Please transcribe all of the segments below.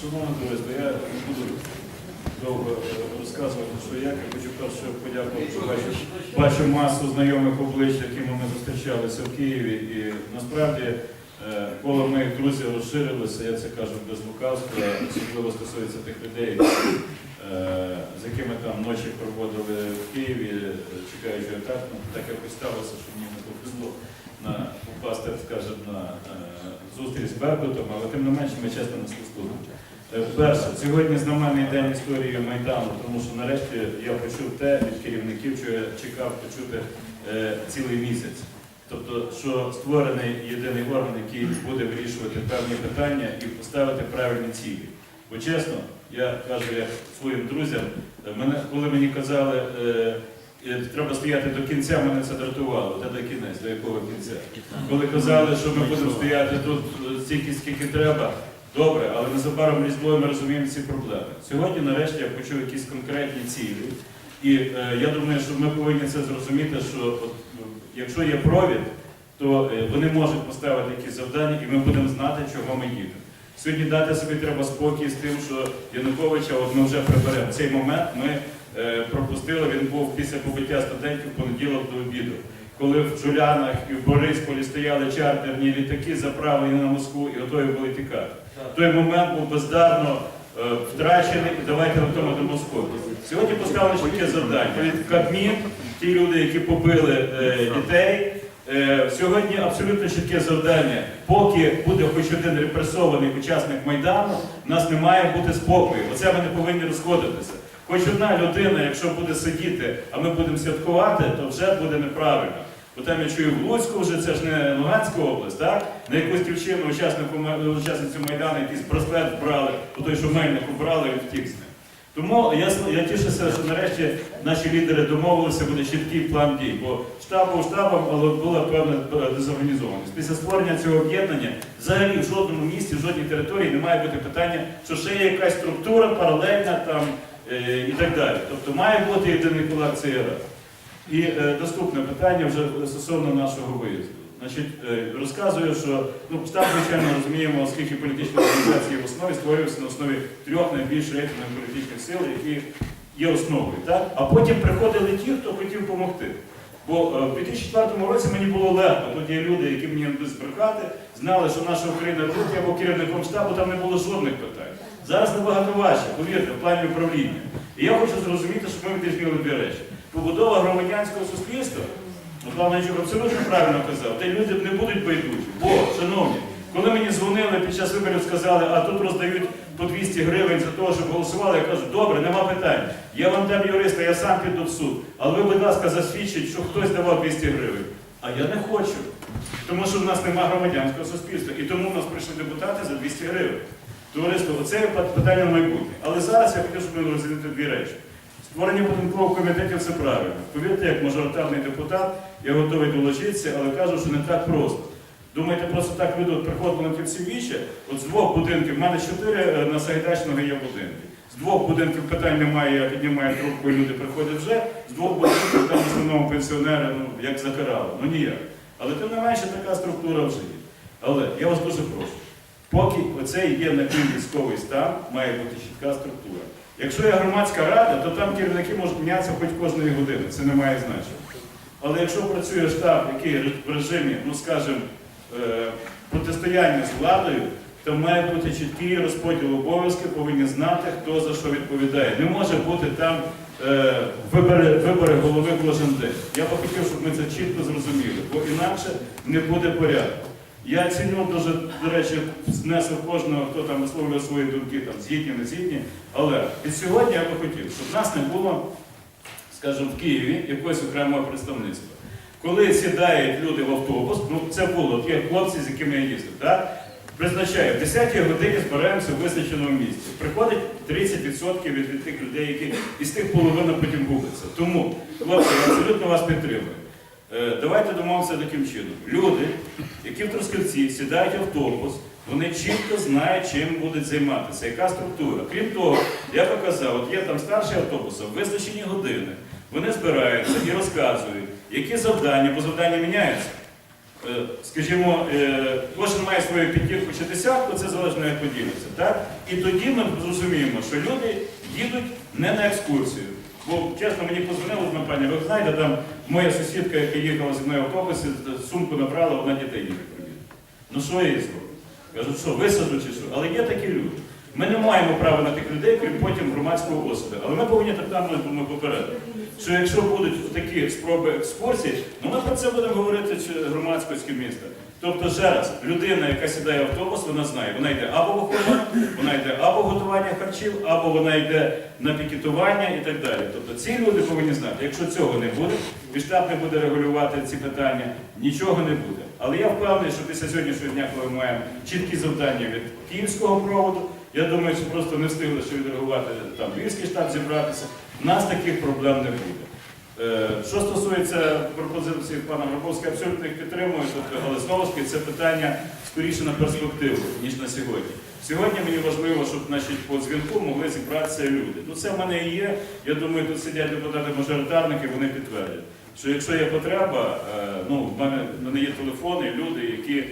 Шановне товариство, я не буду довго е, розказувати, що як. Я хочу перше подякувати, що бачу, бачу масу знайомих облич, якими ми зустрічалися в Києві. І насправді е, коло моїх друзів розширилося, я це кажу без лукавства, особливо стосується тих людей, е, з якими там ночі проводили в Києві, чекаючи атак. Ну, так якось сталося, що мені не повезло на попасти, скажімо, на зустріч з Беркутом, але тим не менше ми чесно не слухали. Е, Перше, сьогодні знаменний день історії Майдану, тому що нарешті я почув те від керівників, що я чекав почути е, цілий місяць. Тобто, що створений єдиний орган, який буде вирішувати певні питання і поставити правильні цілі. Бо чесно, я кажу як своїм друзям, е, мене, коли мені казали, е, е, треба стояти до кінця, мене це дратувало. Де до кінець, до якого кінця? Коли казали, що ми будемо стояти тут стільки, скільки треба, добре, але незабаром різдво ми розуміємо ці проблеми. Сьогодні, нарешті, я почув якісь конкретні цілі. І е, я думаю, що ми повинні це зрозуміти, що от, ну, якщо є провід, то е, вони можуть поставити якісь завдання, і ми будемо знати, чого ми їдемо. Сьогодні дати собі треба спокій з тим, що Януковича от ми вже приберемо. Цей момент ми е, пропустили, він був після побиття студентів в понеділок до обіду коли в Жулянах і в Борисполі стояли чартерні літаки, заправлені на Москву і готові були тікати. Той момент був бездарно е, втрачений, і давайте готовимо до Москви. Сьогодні поставили таке завдання. Кабмін, ті люди, які побили е, дітей. е, Сьогодні абсолютно чітке завдання. Поки буде хоч один репресований учасник Майдану, у нас не має бути спокою. Оце ми не повинні розходитися. Хоч одна людина, якщо буде сидіти, а ми будемо святкувати, то вже буде неправильно. Бо там я чую в Луцьку вже це ж не Луганська область, так? На якусь дівчину, учасницю Майдану, якийсь браслет вбрали, бо той, що мельник убрали, він втік з ним. Тому я, я тішуся, що нарешті наші лідери домовилися, буде чіткий план дій. Бо штаб був штабом, але була певна дезорганізованість. Після створення цього об'єднання взагалі в жодному місті, в жодній території не має бути питання, що ще є якась структура паралельна там е, і так далі. Тобто має бути єдиний кулак цієї ради. І е, наступне питання вже стосовно нашого виїзду. Значить, е, розказую, що ну, штаб, звичайно, розуміємо, оскільки політичні організації в основі створюються на основі трьох найбільш рейтингових політичних сил, які є основою. Так? А потім приходили ті, хто хотів допомогти. Бо е, в 2004 році мені було легко. Тут є люди, які мені не будуть збрехати, знали, що наша Україна тут, я був керівником штабу, там не було жодних питань. Зараз набагато важче, повірте, в плані управління. І я хочу зрозуміти, що ми відрізнили дві речі. Побудова громадянського суспільства, ну, пан абсолютно правильно казав, де люди не будуть байдужі. Бо, шановні, коли мені дзвонили під час виборів, сказали, а тут роздають по 200 гривень за те, щоб голосували, я кажу, добре, нема питань. Я вам дам юриста, я сам піду в суд. Але ви, будь ласка, засвідчіть, що хтось давав 200 гривень. А я не хочу. Тому що в нас немає громадянського суспільства. І тому в нас прийшли депутати за 200 гривень. Товариство, оце питання на майбутнє. Але зараз я хотів, щоб ми розділити дві речі. Створення податкових комітетів це правильно. Повірте, як мажоритарний депутат, я готовий долучитися, але кажу, що не так просто. Думаєте, просто так люди от приходили на ті всі вічі, от з двох будинків, в мене чотири е, на Сагайдачного є будинки. З двох будинків питань немає, я піднімаю трубку, і люди приходять вже. З двох будинків там основному пенсіонери, ну як закарали, ну ніяк. Але тим не менше така структура вже є. Але я вас дуже прошу. Поки оцей є напів військовий стан, має бути чітка структура. Якщо є громадська рада, то там керівники можуть мінятися хоч кожної години, це не має значення. Але якщо працює штаб, який в режимі, ну скажімо, е, протистояння з владою, то має бути чіткий розподіл обов'язків, повинні знати, хто за що відповідає. Не може бути там е, вибори, вибори голови кожен день. Я б хотів, щоб ми це чітко зрозуміли, бо інакше не буде порядку. Я ціню дуже, до речі, знесок кожного, хто там висловлює свої думки, там згідні, не згідні. Але від сьогодні я би хотів, щоб в нас не було, скажімо, в Києві якогось окремого представництва. Коли сідають люди в автобус, ну це було, є хлопці, з якими я їздив, так? Призначаю, в 10 годині збираємося в визначеному місці. Приходить 30% від, від тих людей, які із тих половина потім губиться. Тому, хлопці, я абсолютно вас підтримую. Е, Давайте домовимося таким чином. Люди, які в Трускавці сідають в автобус, вони чітко знають, чим будуть займатися, яка структура. Крім того, я показав, от є там старші автобуси, визначені години. Вони збираються і розказують, які завдання, бо завдання міняються. е, скажімо, е, кожен має свою п'ятірку чи десятку, це залежно як поділиться. І тоді ми зрозуміємо, що люди їдуть не на екскурсію. Бо чесно, мені позвонили на пані, ви знаєте, там моя сусідка, яка їхала зі мною в автобусі, сумку набрала, вона дітей їде привіз. Ну що я їй зроблю? Кажуть, що висаджу чи що? Але є такі люди. Ми не маємо права на тих людей, крім потім громадського осуду. Але ми повинні так думаю, попередити. Що якщо будуть такі спроби екскурсій, ну ми про це будемо говорити громадськості міста. Тобто, ще раз, людина, яка сідає в автобус, вона знає, вона йде або в охорону, вона йде або харчів, або вона йде на пікетування і так далі. Тобто ці люди повинні знати, якщо цього не буде, і штаб не буде регулювати ці питання, нічого не буде. Але я впевнений, що після сьогоднішнього дня, коли ми маємо чіткі завдання від київського проводу, я думаю, що просто не встигли ще відреагувати там львівський штаб зібратися. У нас таких проблем не буде. Е, Що стосується пропозиції пана Грабовського, абсолютно їх підтримую, але знову ж таки це питання скоріше на перспективу, ніж на сьогодні. Сьогодні мені важливо, щоб значить, по дзвінку могли зібратися люди. Ну це в мене і є. Я думаю, тут сидять депутати-мажоритарники, вони підтвердять, що якщо є потреба, е, ну, в мене, в мене є телефони, люди, які е,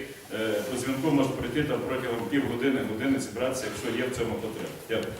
по дзвінку можуть прийти там протягом півгодини, години зібратися, якщо є в цьому потреба. Дякую.